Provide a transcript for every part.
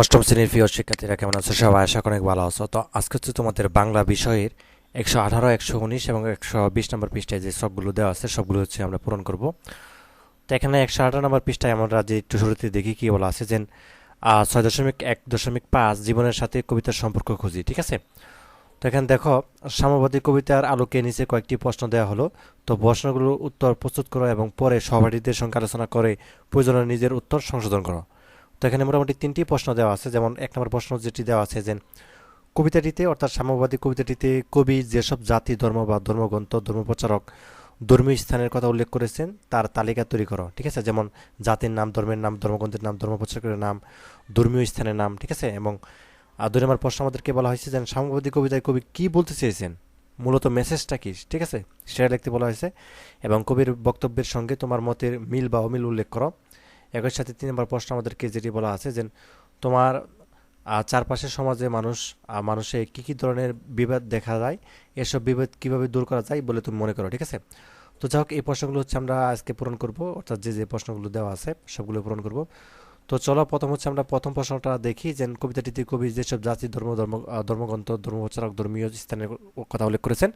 অষ্টম শ্রেণির প্রিয় শিক্ষার্থীরা কেমন আছো? সবাই আশা অনেক ভালো আছো। তো আজকে হচ্ছে তোমাদের বাংলা বিষয়ের একশো আঠারো, একশো উনিশ এবং একশো বিশ নম্বর পৃষ্ঠায় যে সবগুলো দেওয়া আছে, সবগুলো হচ্ছে আমরা পূরণ করব। তো এখানে একশো আঠারো নম্বর পৃষ্ঠায় আমরা যে একটু শুরুতে দেখি কি বলা আছে যে ছয় দশমিক এক দশমিক পাঁচ জীবনের সাথে কবিতার সম্পর্ক খুঁজি, ঠিক আছে? তো এখানে দেখো, সাম্যবাদী কবিতার আলোকে নিচে কয়েকটি প্রশ্ন দেওয়া হলো। তো প্রশ্নগুলোর উত্তর প্রস্তুত করো এবং পরে সহপাঠীদের সঙ্গে আলোচনা করে প্রয়োজনে নিজের উত্তর সংশোধন করো। তো এখানে মোটামুটি তিনটি প্রশ্ন দেওয়া আছে। যেমন এক নম্বর প্রশ্ন যেটি দেওয়া আছে যে, কবিতাটিতে অর্থাৎ সাম্যবাদী কবিতাটিতে কবি যেসব জাতি, ধর্ম বা ধর্মগ্রন্থ, ধর্মপ্রচারক ধর্মীয় স্থানের কথা উল্লেখ করেছেন, তার তালিকা তৈরি করো, ঠিক আছে? যেমন জাতির নাম, ধর্মের নাম, ধর্মগ্রন্থের নাম, ধর্মপ্রচারকের নাম, ধর্মীয় স্থানের নাম, ঠিক আছে? এবং দুই নম্বর প্রশ্ন আমাদেরকে বলা হয়েছে যে, সাম্যবাদী কবিতায় কবি কি বলতে চেয়েছেন? মূলত মেসেজটা কি? ঠিক আছে? সেটা লিখতে বলা হয়েছে। এবং কবির বক্তব্যের সঙ্গে তোমার মতের মিল বা অমিল উল্লেখ করো। একই সাথে তিন নম্বর প্রশ্ন আমাদেরকে যেটি বলা আছে যে তোমার চারপাশের সমাজে মানুষ মানুষে কী কী ধরনের বিভেদ দেখা যায়? এসব বিভেদ কীভাবে দূর করা যায় বলে তুমি মনে করো, ঠিক আছে? তো যাই হোক, এই প্রশ্নগুলো হচ্ছে আমরা আজকে পূরণ করব, অর্থাৎ যে যে প্রশ্নগুলো দেওয়া আছে সবগুলো পূরণ করব। তো চলো, প্রথম হচ্ছে আমরা প্রথম প্রশ্নটা দেখি যে কবিতাটিতে কবি যেসব জাতি, ধর্ম ধর্ম ধর্মগ্রন্থ ধর্মপ্রচারক ধর্মীয় স্থানের কথা উল্লেখ করেছেন,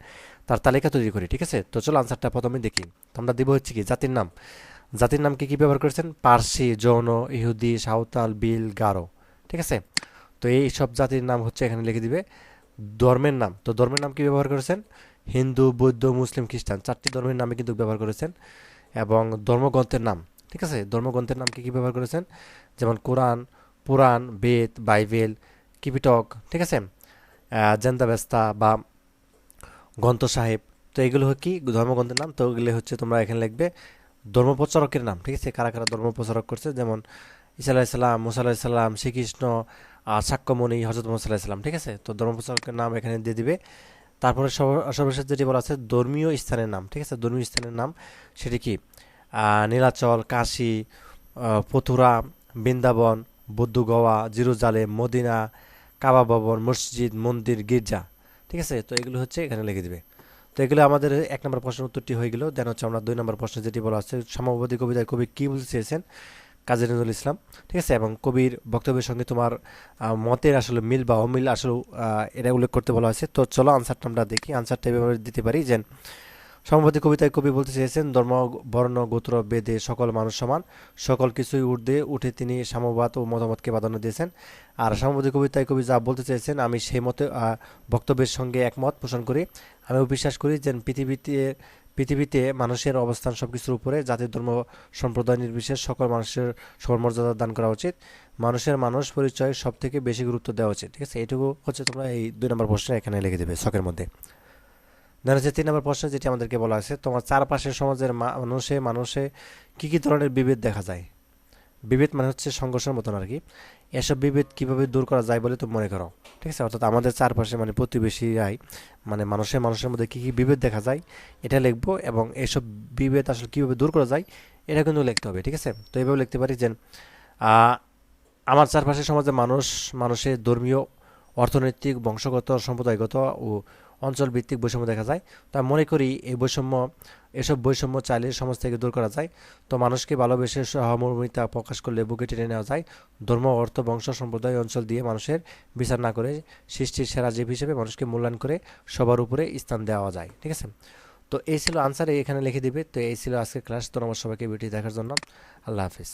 তার তালিকা তৈরি করি, ঠিক আছে? তো চলো আনসারটা প্রথমে দেখি। তো আমরা দিব হচ্ছে কি জাতির নাম। জাতির নাম কি কি ব্যবহার করেছেন? পার্সি, যৌন, ইহুদি, সাঁওতাল, বিল, গারো, ঠিক আছে? তো এই সব জাতির নাম হচ্ছে এখানে লিখে দিবে ধর্মের নাম। তো ধর্মের নাম কি ব্যবহার করেছেন? হিন্দু, বৌদ্ধ, মুসলিম, খ্রিস্টান, চারটি ধর্মের নামে কিন্তু ব্যবহার করেছেন এবং ধর্মগ্রন্থের নাম। ঠিক আছে? ধর্মগ্রন্থের নাম কি কী ব্যবহার করেছেন? যেমন কোরআন পুরাণ বেদ বাইবেল কিপিটক ঠিক আছে? আহ, জেন্দাবেস্তা বা গ্রন্থ সাহেব। তো এগুলো কি? ধর্মগ্রন্থের নাম। তো এগুলো হচ্ছে তোমরা এখানে লিখবে। ধর্মপ্রচারকের নাম ঠিক আছে? কারা কারা ধর্মপ্রচারক করছে? যেমন ইসা আলাহিসাল্লাম মুসা আলাহিসাল্লাম শ্রীকৃষ্ণ আহ, সাক্ষ্যমণি হজরত মোহাম্মদ সাল্লাহিসাল্লাম ঠিক আছে? তো ধর্মপ্রচারকের নাম এখানে দিয়ে দিবে। তারপরে সর্ব- সর্বশেষ যেটি বলা আছে ধর্মীয় স্থানের নাম ঠিক আছে? ধর্মীয় স্থানের নাম সেটি কি? Nilachal, Kashi পথুরা, Vrindavan Bodhgaya Jerusalem, Medina, Kaaba ভবন, মসজিদ, মন্দির, গির্জা। ঠিক আছে? তো এগুলো হচ্ছে এখানে লিখে দিবে। তো এগুলো আমাদের এক নম্বর প্রশ্নের উত্তরটি হয়ে গেল। দেন হচ্ছে আমরা দুই নম্বর প্রশ্ন যেটি বলা আছে সাম্যবাদী কবিতায় কবি কী বলতে চেয়েছেন? কাজী নজরুল ইসলাম। ঠিক আছে? এবং কবির বক্তব্যের সঙ্গে তোমার মতের আসলে মিল বা অমিল আসলে এটা উল্লেখ করতে বলা হয়েছে তো চলো আনসারটা আমরা দেখি। আনসারটা এভাবে দিতে পারি যে সমবাদী কবিতায় কবি বলতে চেয়েছেন, ধর্ম, বর্ণ, গোত্র, বেদে সকল মানুষ সমান। সকল কিছুই ঊর্ধ্বে উঠে তিনি সাম্যবাদ ও মতামতকে প্রাধান্য দিয়েছেন। আর সাম্যবাদী কবিতায় কবি যা বলতে চেয়েছেন, আমি সেই মতে বক্তব্যের সঙ্গে একমত পোষণ করি। আমিও বিশ্বাস করি যে পৃথিবীতে পৃথিবীতে মানুষের অবস্থান সব কিছুর উপরে জাতির ধর্ম সম্প্রদায় নির্বিশেষ সকল মানুষের সবার মর্যাদা দান করা উচিত। মানুষের মানুষ পরিচয় সব থেকে বেশি গুরুত্ব দেওয়া উচিত। ঠিক আছে এটুকু হচ্ছে তোমরা এই দুই নম্বর প্রশ্নে এখানে লিখে দেবে শখের মধ্যে। হচ্ছে তিন নম্বর প্রশ্ন যেটি আমাদেরকে বলা আছে তোমার চারপাশের সমাজের মানুষে মানুষে কি কি ধরনের বিভেদ দেখা যায়? বিভেদ মানে হচ্ছে সংঘর্ষের মতন আর কি। এসব বিভেদ কীভাবে দূর করা যায় বলে তুমি মনে করো, ঠিক আছে? অর্থাৎ আমাদের চারপাশে মানে প্রতিবেশীরাই মানে মানুষের মানুষের মধ্যে কি কি বিভেদ দেখা যায়, এটা লিখব এবং এসব বিভেদ আসলে কীভাবে দূর করা যায়, এটা কিন্তু লিখতে হবে, ঠিক আছে? তো এইভাবে লিখতে পারি যে আমার চারপাশের সমাজে মানুষ মানুষের ধর্মীয়, অর্থনৈতিক, বংশগত, সম্প্রদায়গত ও অঞ্চল ভিত্তিক বৈষম্য দেখা যায়। তো আমি মনে করি এই বৈষম্য, এসব বৈষম্য চাইলে সমাজ থেকে দূর করা যায়। তো মানুষকে ভালোবেসে সহমর্মিতা প্রকাশ করলে বুকে টেনে নেওয়া যায়। ধর্ম, অর্থ, বংশ, সম্প্রদায়, অঞ্চল দিয়ে মানুষের বিচার না করে সৃষ্টির সেরা জীব হিসেবে মানুষকে মূল্যায়ন করে সবার উপরে স্থান দেওয়া যায়। ঠিক আছে? তো এই ছিল আনসার, এখানে লিখে দিবে। তো এই ছিল আজকের ক্লাস। তো আমার সবাইকে ভিডিও দেখার জন্য। আল্লাহ হাফিজ।